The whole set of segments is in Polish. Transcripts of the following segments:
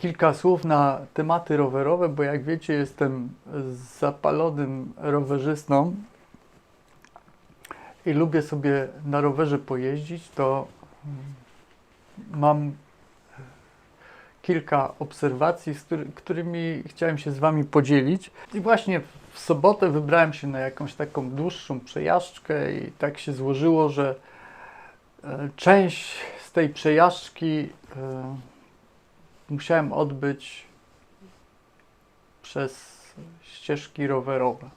kilka słów na tematy rowerowe, bo jak wiecie, jestem zapalonym rowerzystą i lubię sobie na rowerze pojeździć, to mam kilka obserwacji, z który, którymi chciałem się z Wami podzielić. I właśnie w sobotę wybrałem się na jakąś taką dłuższą przejażdżkę i tak się złożyło, że e, część z tej przejażdżki e, musiałem odbyć przez ścieżki rowerowe.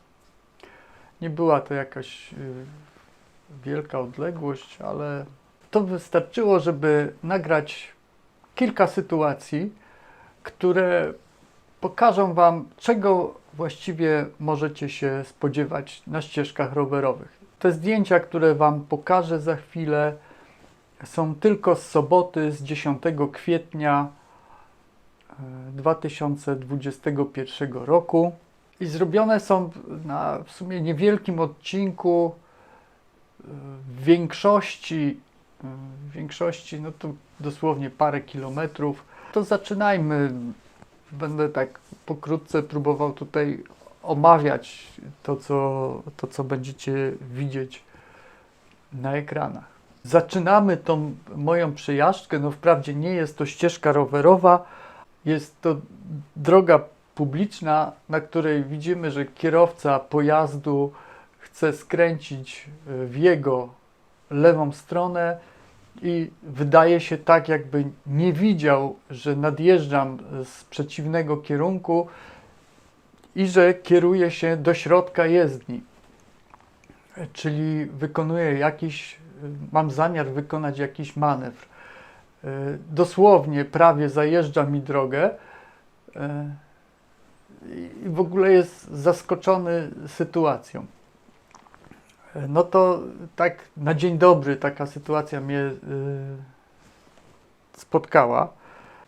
Nie była to jakaś y, wielka odległość, ale to wystarczyło, żeby nagrać kilka sytuacji, które pokażą Wam, czego właściwie możecie się spodziewać na ścieżkach rowerowych. Te zdjęcia, które Wam pokażę za chwilę, są tylko z soboty, z 10 kwietnia 2021 roku i zrobione są na w sumie niewielkim odcinku w większości w większości no to dosłownie parę kilometrów. To zaczynajmy. Będę tak pokrótce próbował tutaj omawiać to, co, to, co będziecie widzieć na ekranach. Zaczynamy tą moją przejażdżkę. No wprawdzie nie jest to ścieżka rowerowa, jest to droga publiczna, na której widzimy, że kierowca pojazdu chce skręcić w jego lewą stronę i wydaje się tak, jakby nie widział, że nadjeżdżam z przeciwnego kierunku i że kieruje się do środka jezdni. Czyli wykonuję jakiś, mam zamiar wykonać jakiś manewr. E, dosłownie prawie zajeżdża mi drogę e, i w ogóle jest zaskoczony sytuacją. E, no to tak na dzień dobry taka sytuacja mnie spotkała.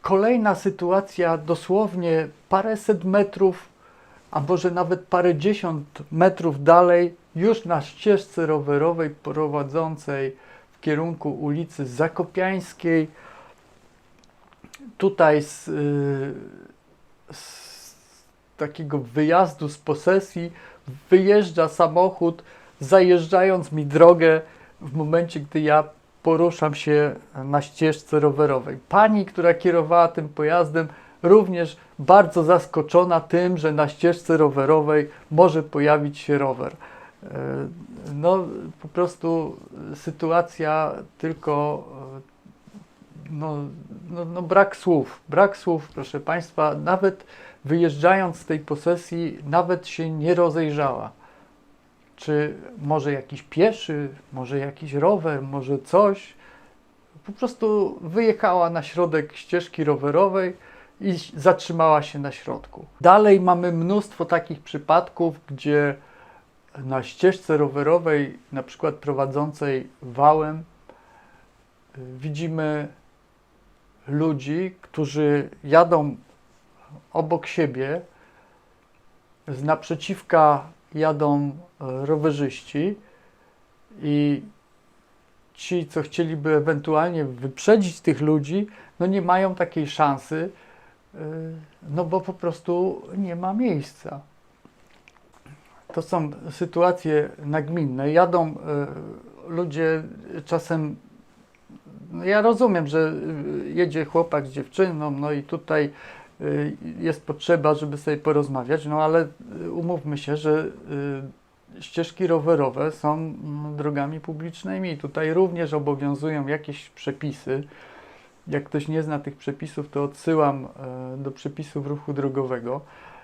Kolejna sytuacja dosłownie paręset metrów, a może nawet parędziesiąt metrów dalej, już na ścieżce rowerowej prowadzącej kierunku ulicy Zakopiańskiej tutaj z, y, z takiego wyjazdu z posesji wyjeżdża samochód, zajeżdżając mi drogę w momencie, gdy ja poruszam się na ścieżce rowerowej. Pani, która kierowała tym pojazdem, również bardzo zaskoczona tym, że na ścieżce rowerowej może pojawić się rower. No, po prostu sytuacja tylko no, no, no brak słów, brak słów, proszę Państwa, nawet wyjeżdżając z tej posesji, nawet się nie rozejrzała. Czy może jakiś pieszy, może jakiś rower, może coś. Po prostu wyjechała na środek ścieżki rowerowej i zatrzymała się na środku. Dalej mamy mnóstwo takich przypadków, gdzie na ścieżce rowerowej, na przykład prowadzącej wałem, widzimy ludzi, którzy jadą obok siebie, z naprzeciwka jadą e, rowerzyści i ci, co chcieliby ewentualnie wyprzedzić tych ludzi, no nie mają takiej szansy, e, no bo po prostu nie ma miejsca. To są sytuacje nagminne. Jadą e, ludzie czasem no ja rozumiem, że y, jedzie chłopak z dziewczyną, no i tutaj y, jest potrzeba, żeby sobie porozmawiać, no ale umówmy się, że ścieżki rowerowe są mm, drogami publicznymi i tutaj również obowiązują jakieś przepisy. Jak ktoś nie zna tych przepisów, to odsyłam e, do przepisów ruchu drogowego, e,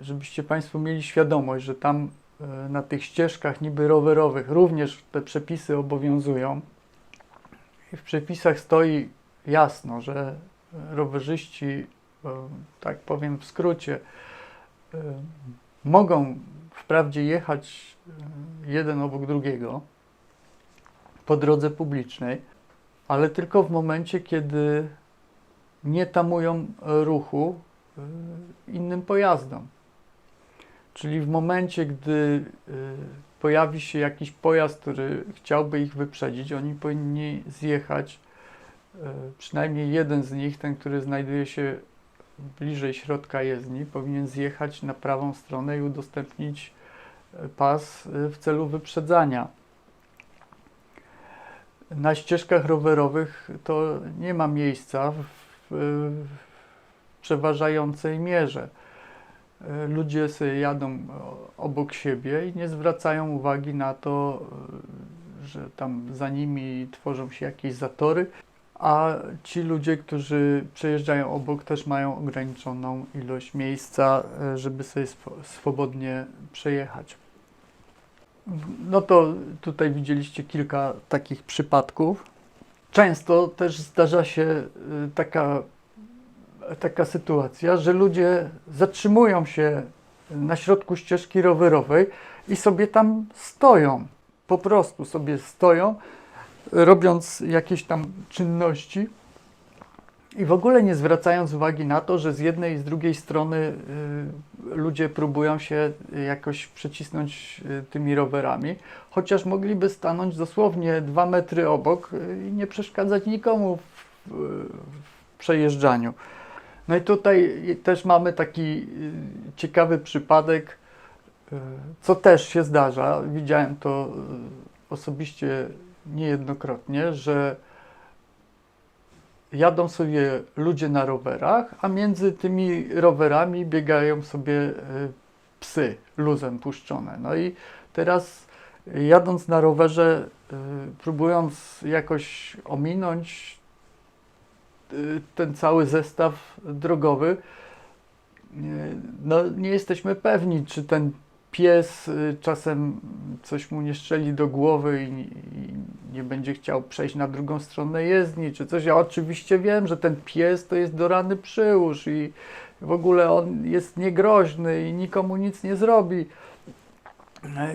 żebyście Państwo mieli świadomość, że tam e, na tych ścieżkach niby rowerowych również te przepisy obowiązują. W przepisach stoi jasno, że rowerzyści, e, tak powiem w skrócie, e, mogą wprawdzie jechać e, jeden obok drugiego po drodze publicznej, ale tylko w momencie, kiedy nie tamują ruchu innym pojazdom. Czyli w momencie, gdy pojawi się jakiś pojazd, który chciałby ich wyprzedzić, oni powinni zjechać, e, przynajmniej jeden z nich, ten, który znajduje się bliżej środka jezdni, powinien zjechać na prawą stronę i udostępnić pas w celu wyprzedzania. Na ścieżkach rowerowych to nie ma miejsca w, w przeważającej mierze. E, Ludzie sobie jadą o- obok siebie i nie zwracają uwagi na to, e, że tam za nimi tworzą się jakieś zatory, a ci ludzie, którzy przejeżdżają obok, też mają ograniczoną ilość miejsca, e, żeby sobie swo- swobodnie przejechać. No to tutaj widzieliście kilka takich przypadków. Często też zdarza się taka, taka sytuacja, że ludzie zatrzymują się na środku ścieżki rowerowej i sobie tam stoją. Po prostu sobie stoją, robiąc jakieś tam czynności i w ogóle nie zwracając uwagi na to, że z jednej i z drugiej strony y, ludzie próbują się jakoś przecisnąć y, tymi rowerami, chociaż mogliby stanąć dosłownie dwa metry obok y, i nie przeszkadzać nikomu w, w przejeżdżaniu. No i tutaj też mamy taki y, ciekawy przypadek, y, co też się zdarza. Widziałem to y, osobiście niejednokrotnie, że jadą sobie ludzie na rowerach, a między tymi rowerami biegają sobie psy luzem puszczone. No i teraz jadąc na rowerze, próbując jakoś ominąć ten cały zestaw drogowy, y, no nie jesteśmy pewni, czy ten pies y, czasem coś mu nie strzeli do głowy i, nie będzie chciał przejść na drugą stronę jezdni, czy coś. Ja oczywiście wiem, że ten pies to jest do rany przyłóż i w ogóle on jest niegroźny i nikomu nic nie zrobi.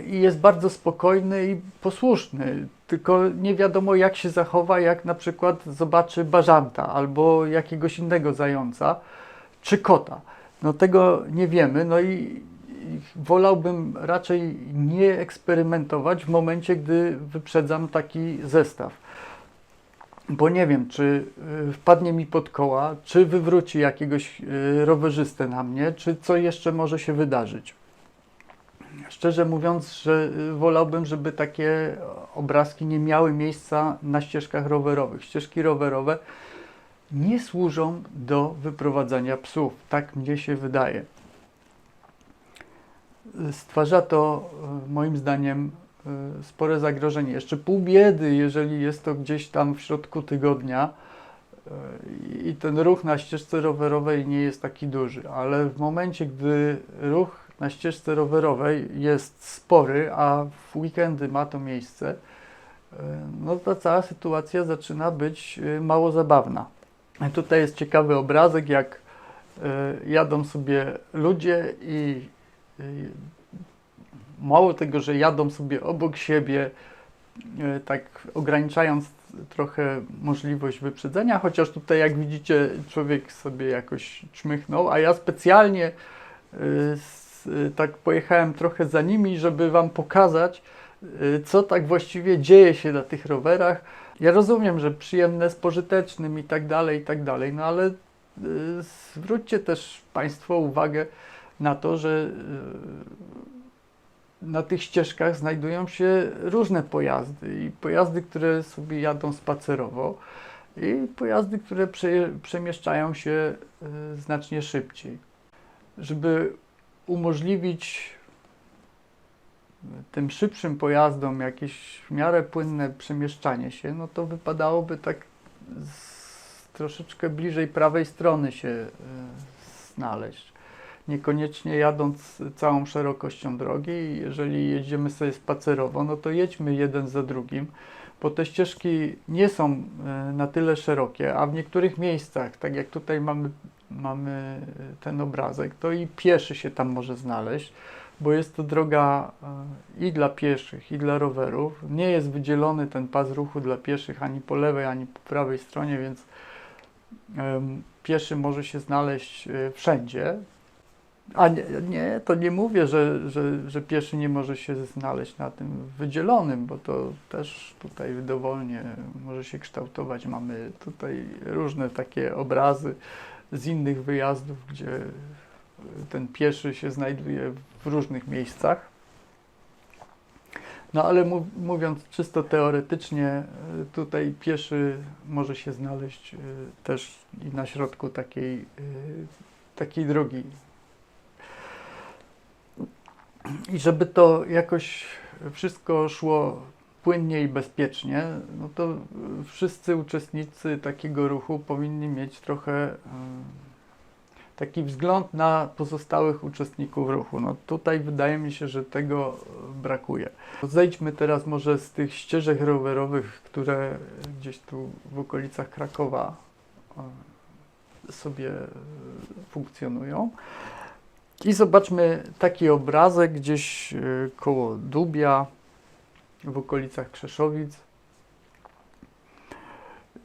I jest bardzo spokojny i posłuszny, tylko nie wiadomo jak się zachowa, jak na przykład zobaczy bażanta albo jakiegoś innego zająca, czy kota. No tego nie wiemy, no i, wolałbym raczej nie eksperymentować w momencie, gdy wyprzedzam taki zestaw. Bo nie wiem, czy y, wpadnie mi pod koła, czy wywróci jakiegoś y, rowerzystę na mnie, czy co jeszcze może się wydarzyć. Szczerze mówiąc, że y, wolałbym, żeby takie obrazki nie miały miejsca na ścieżkach rowerowych. Ścieżki rowerowe nie służą do wyprowadzania psów. Tak mnie się wydaje. Stwarza to y, moim zdaniem y, spore zagrożenie. Jeszcze pół biedy, jeżeli jest to gdzieś tam w środku tygodnia i ten ruch na ścieżce rowerowej nie jest taki duży, ale w momencie, gdy ruch na ścieżce rowerowej jest spory, a w weekendy ma to miejsce, y, no to cała sytuacja zaczyna być y, mało zabawna. I Tutaj jest ciekawy obrazek, jak jadą sobie ludzie i mało tego, że jadą sobie obok siebie, tak ograniczając trochę możliwość wyprzedzenia, chociaż tutaj jak widzicie człowiek sobie jakoś czmychnął, a ja specjalnie y, tak pojechałem trochę za nimi, żeby Wam pokazać, y, co tak właściwie dzieje się na tych rowerach. Ja rozumiem, że przyjemne z pożytecznym i tak dalej, i tak dalej, no ale y, zwróćcie też Państwo uwagę na to, że na tych ścieżkach znajdują się różne pojazdy i pojazdy, które sobie jadą spacerowo i pojazdy, które prze, przemieszczają się znacznie szybciej. Żeby umożliwić tym szybszym pojazdom jakieś w miarę płynne przemieszczanie się, no to wypadałoby tak troszeczkę bliżej prawej strony się y, znaleźć. Niekoniecznie jadąc całą szerokością drogi, jeżeli jedziemy sobie spacerowo, no to jedźmy jeden za drugim, bo te ścieżki nie są y, na tyle szerokie, a w niektórych miejscach, tak jak tutaj mamy, mamy y, ten obrazek, to i pieszy się tam może znaleźć bo jest to droga e, i dla pieszych, i dla rowerów. Nie jest wydzielony ten pas ruchu dla pieszych ani po lewej, ani po prawej stronie, więc pieszy może się znaleźć e, wszędzie. A nie, nie to nie mówię, że, że, że pieszy nie może się znaleźć na tym wydzielonym, bo to też tutaj dowolnie może się kształtować. Mamy tutaj różne takie obrazy z innych wyjazdów, gdzie ten pieszy się znajduje w różnych miejscach. No ale mów, mówiąc czysto teoretycznie, y, tutaj pieszy może się znaleźć y, też i na środku takiej, takiej drogi. I żeby to jakoś wszystko szło płynnie i bezpiecznie, no to wszyscy uczestnicy takiego ruchu powinni mieć trochę y, taki wzgląd na pozostałych uczestników ruchu. No tutaj wydaje mi się, że tego brakuje. Zejdźmy teraz może z tych ścieżek rowerowych, które gdzieś tu w okolicach Krakowa y, sobie funkcjonują. I zobaczmy taki obrazek gdzieś y, koło Dubia, w okolicach Krzeszowic.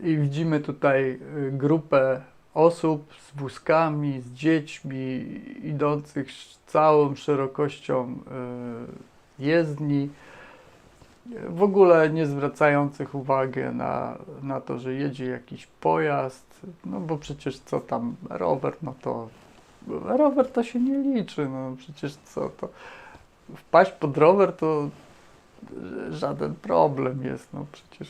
I widzimy tutaj y, grupę osób z wózkami, z dziećmi, idących sz- całą szerokością y, jezdni. W ogóle nie zwracających uwagi na, na to, że jedzie jakiś pojazd, no bo przecież co tam, rower, no to rower to się nie liczy, no przecież co to, wpaść pod rower to żaden problem jest, no przecież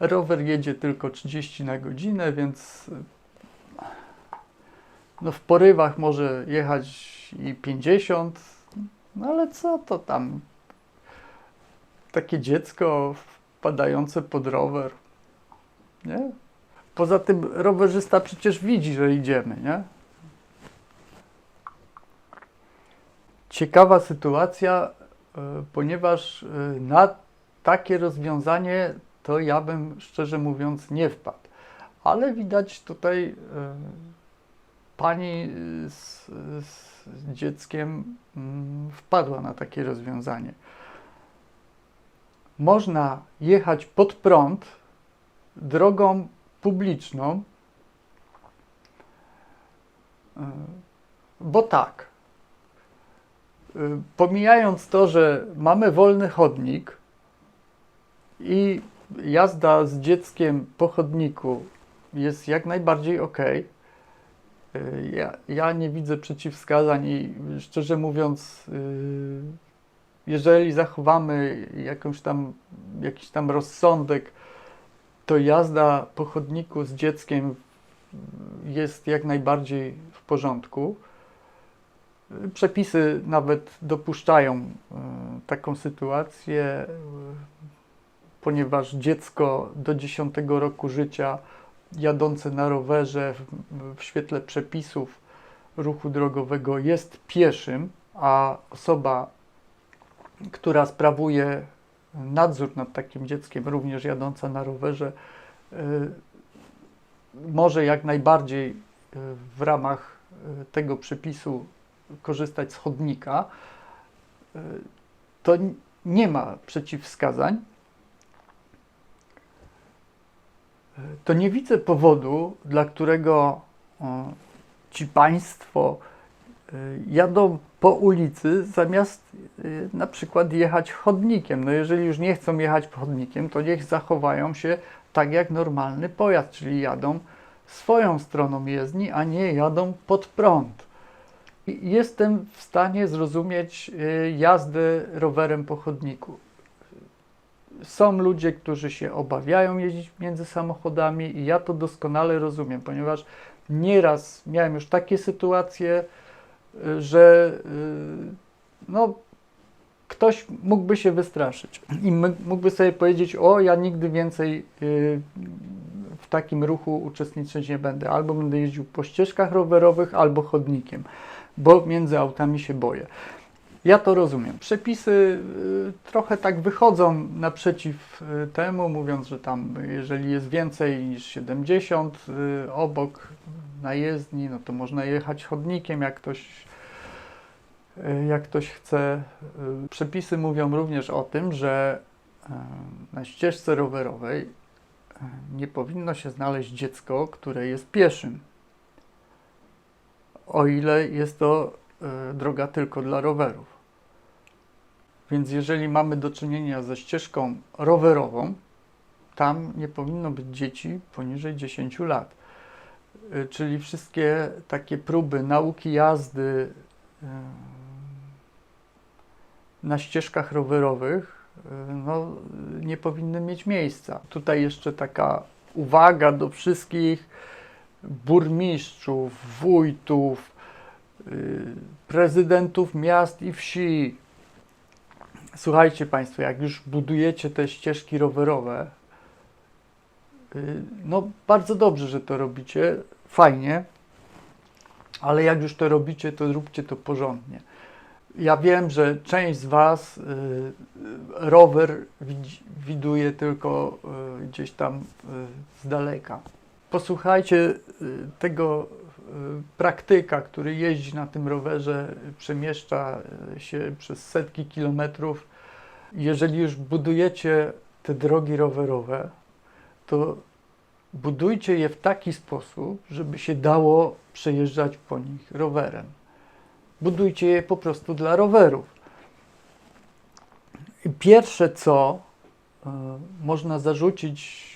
rower jedzie tylko 30 na godzinę, więc no w porywach może jechać i 50, no ale co to tam, takie dziecko wpadające pod rower, nie? Poza tym rowerzysta przecież widzi, że idziemy, nie? Ciekawa sytuacja, y, ponieważ y, na takie rozwiązanie to ja bym szczerze mówiąc nie wpadł. Ale widać tutaj y, pani z, z dzieckiem mm, wpadła na takie rozwiązanie. Można jechać pod prąd drogą publiczną, bo tak, pomijając to, że mamy wolny chodnik i jazda z dzieckiem po chodniku jest jak najbardziej ok. Ja, ja nie widzę przeciwwskazań i szczerze mówiąc, y, jeżeli zachowamy jakąś tam, jakiś tam rozsądek, to jazda po chodniku z dzieckiem jest jak najbardziej w porządku. Przepisy nawet dopuszczają y, taką sytuację, y, ponieważ dziecko do 10 roku życia jadące na rowerze w, świetle przepisów ruchu drogowego jest pieszym, a osoba, która sprawuje nadzór nad takim dzieckiem, również jadąca na rowerze, y, może jak najbardziej w ramach tego przepisu korzystać z chodnika. Y, To nie ma przeciwwskazań. Y, To nie widzę powodu, dla którego ci państwo y, jadą po ulicy zamiast na przykład jechać chodnikiem. No jeżeli już nie chcą jechać chodnikiem, to niech zachowają się tak jak normalny pojazd, czyli jadą swoją stroną jezdni, a nie jadą pod prąd. Jestem w stanie zrozumieć y, jazdę rowerem po chodniku. Są ludzie, którzy się obawiają jeździć między samochodami i ja to doskonale rozumiem, ponieważ nieraz miałem już takie sytuacje, y, że y, no, ktoś mógłby się wystraszyć i mógłby sobie powiedzieć: O, ja nigdy więcej w takim ruchu uczestniczyć nie będę. Albo będę jeździł po ścieżkach rowerowych, albo chodnikiem, bo między autami się boję. Ja to rozumiem. Przepisy y, trochę tak wychodzą naprzeciw y, temu, mówiąc, że tam jeżeli jest więcej niż 70 y, obok na jezdni, no to można jechać chodnikiem, jak ktoś, jak ktoś chce. Przepisy mówią również o tym, że na ścieżce rowerowej nie powinno się znaleźć dziecko, które jest pieszym. O ile jest to y, droga tylko dla rowerów. Więc jeżeli mamy do czynienia ze ścieżką rowerową, tam nie powinno być dzieci poniżej 10 lat. Y, Czyli wszystkie takie próby nauki jazdy y, na ścieżkach rowerowych no, nie powinny mieć miejsca. Tutaj jeszcze taka uwaga do wszystkich burmistrzów, wójtów, y, prezydentów miast i wsi. Słuchajcie Państwo, jak już budujecie te ścieżki rowerowe, y, no bardzo dobrze, że to robicie, fajnie, ale jak już to robicie, to róbcie to porządnie. Ja wiem, że część z Was y, rower widuje tylko gdzieś tam z daleka. Posłuchajcie y, tego y, praktyka, który jeździ na tym rowerze, przemieszcza y, się przez setki kilometrów. Jeżeli już budujecie te drogi rowerowe, to budujcie je w taki sposób, żeby się dało przejeżdżać po nich rowerem. Budujcie je po prostu dla rowerów. Pierwsze co można zarzucić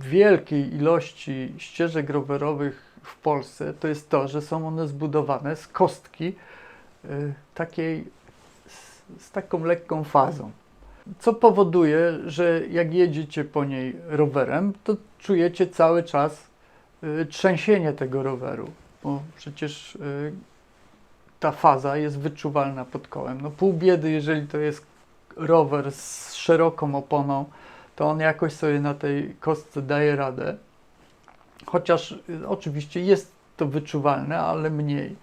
wielkiej ilości ścieżek rowerowych w Polsce, to jest to, że są one zbudowane z kostki y, takiej z, taką lekką fazą. Co powoduje, że jak jedziecie po niej rowerem, to czujecie cały czas y, trzęsienie tego roweru, bo przecież y, ta faza jest wyczuwalna pod kołem. No pół biedy, jeżeli to jest rower z szeroką oponą, to on jakoś sobie na tej kostce daje radę. Chociaż y, oczywiście jest to wyczuwalne, ale mniej.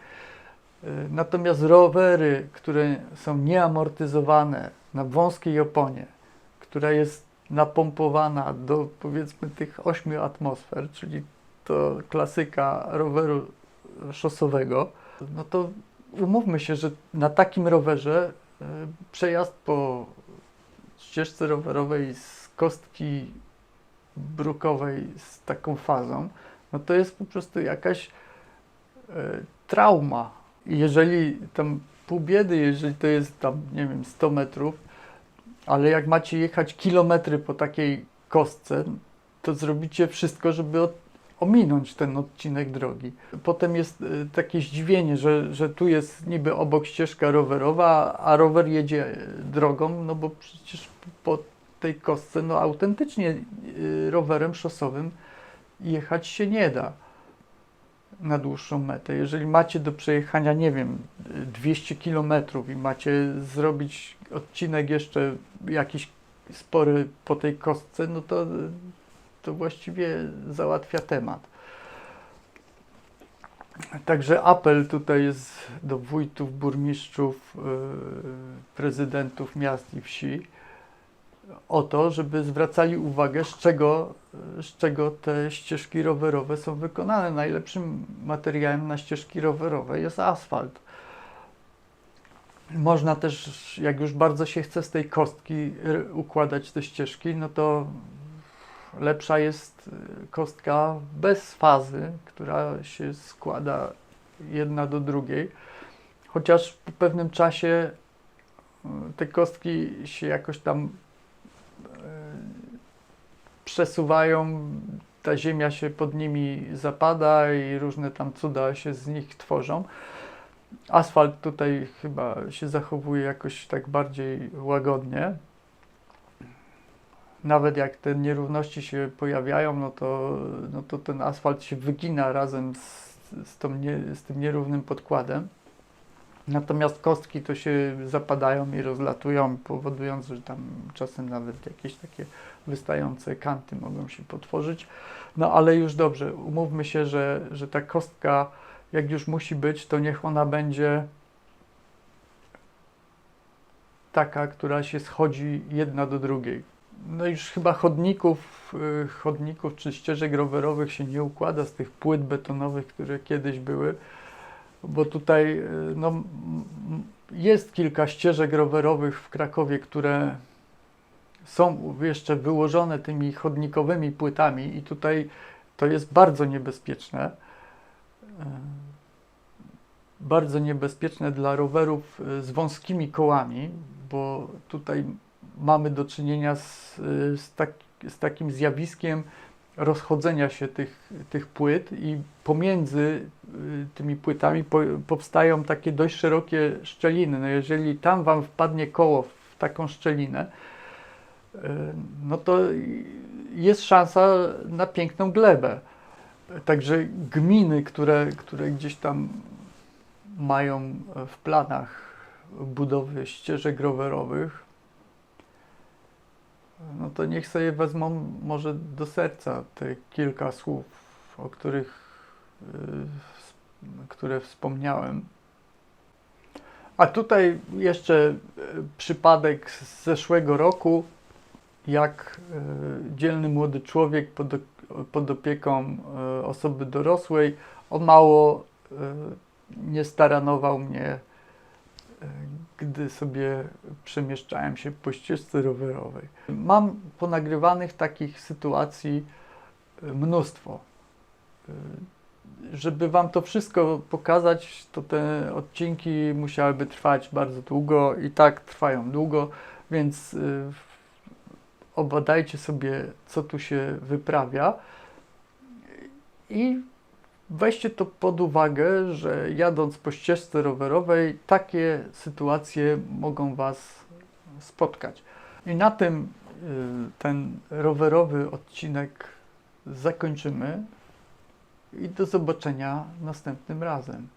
Y, Natomiast rowery, które są nieamortyzowane na wąskiej oponie, która jest napompowana do powiedzmy tych 8 atmosfer, czyli to klasyka roweru szosowego, no to umówmy się, że na takim rowerze y, przejazd po ścieżce rowerowej z kostki brukowej z taką fazą, no to jest po prostu jakaś e, trauma. Jeżeli tam pół biedy, jeżeli to jest tam, nie wiem, 100 metrów, ale jak macie jechać kilometry po takiej kostce, to zrobicie wszystko, żeby ominąć ten odcinek drogi. Potem jest e, takie zdziwienie, że, że tu jest niby obok ścieżka rowerowa, a rower jedzie drogą, no bo przecież po tej kostce, no autentycznie y, rowerem szosowym jechać się nie da na dłuższą metę. Jeżeli macie do przejechania, nie wiem, y, 200 km i macie zrobić odcinek jeszcze jakiś spory po tej kostce, no to, to właściwie załatwia temat. Także apel tutaj jest do wójtów, burmistrzów, yy, prezydentów miast i wsi o to, żeby zwracali uwagę, z czego, z czego te ścieżki rowerowe są wykonane. Najlepszym materiałem na ścieżki rowerowe jest asfalt. Można też, jak już bardzo się chce z tej kostki r- układać te ścieżki, no to lepsza jest y, kostka bez fazy, która się składa jedna do drugiej. Chociaż po pewnym czasie y, te kostki się jakoś tam y, przesuwają, ta ziemia się pod nimi zapada i różne tam cuda się z nich tworzą. Asfalt tutaj chyba się zachowuje jakoś tak bardziej łagodnie. Nawet jak te nierówności się pojawiają, no to, no to ten asfalt się wygina razem z, z, nie, z tym nierównym podkładem. Natomiast kostki to się zapadają i rozlatują, powodując, że tam czasem nawet jakieś takie wystające kanty mogą się potworzyć. No ale już dobrze, umówmy się, że, że ta kostka, jak już musi być, to niech ona będzie taka, która się schodzi jedna do drugiej. No już chyba chodników, y, chodników czy ścieżek rowerowych się nie układa z tych płyt betonowych, które kiedyś były bo tutaj y, no, jest kilka ścieżek rowerowych w Krakowie, które są jeszcze wyłożone tymi chodnikowymi płytami i tutaj to jest bardzo niebezpieczne. Y, Bardzo niebezpieczne dla rowerów y, z wąskimi kołami, bo tutaj mamy do czynienia z, z, tak, z takim zjawiskiem rozchodzenia się tych, tych płyt i pomiędzy y, tymi płytami po, powstają takie dość szerokie szczeliny. No jeżeli tam Wam wpadnie koło w taką szczelinę, y, no to jest szansa na piękną glebę. Także gminy, które, które gdzieś tam mają w planach budowy ścieżek rowerowych, to niech sobie wezmą może do serca te kilka słów, o których, y, które wspomniałem. A tutaj jeszcze y, przypadek z zeszłego roku, jak y, dzielny młody człowiek pod, pod opieką osoby dorosłej o mało nie staranował mnie, gdy sobie przemieszczałem się po ścieżce rowerowej. Mam ponagrywanych takich sytuacji y, mnóstwo. Y, Żeby Wam to wszystko pokazać, to te odcinki musiałyby trwać bardzo długo i tak trwają długo, więc y, obadajcie sobie, co tu się wyprawia i weźcie to pod uwagę, że jadąc po ścieżce rowerowej, takie sytuacje mogą Was spotkać. I na tym y, ten rowerowy odcinek zakończymy i do zobaczenia następnym razem.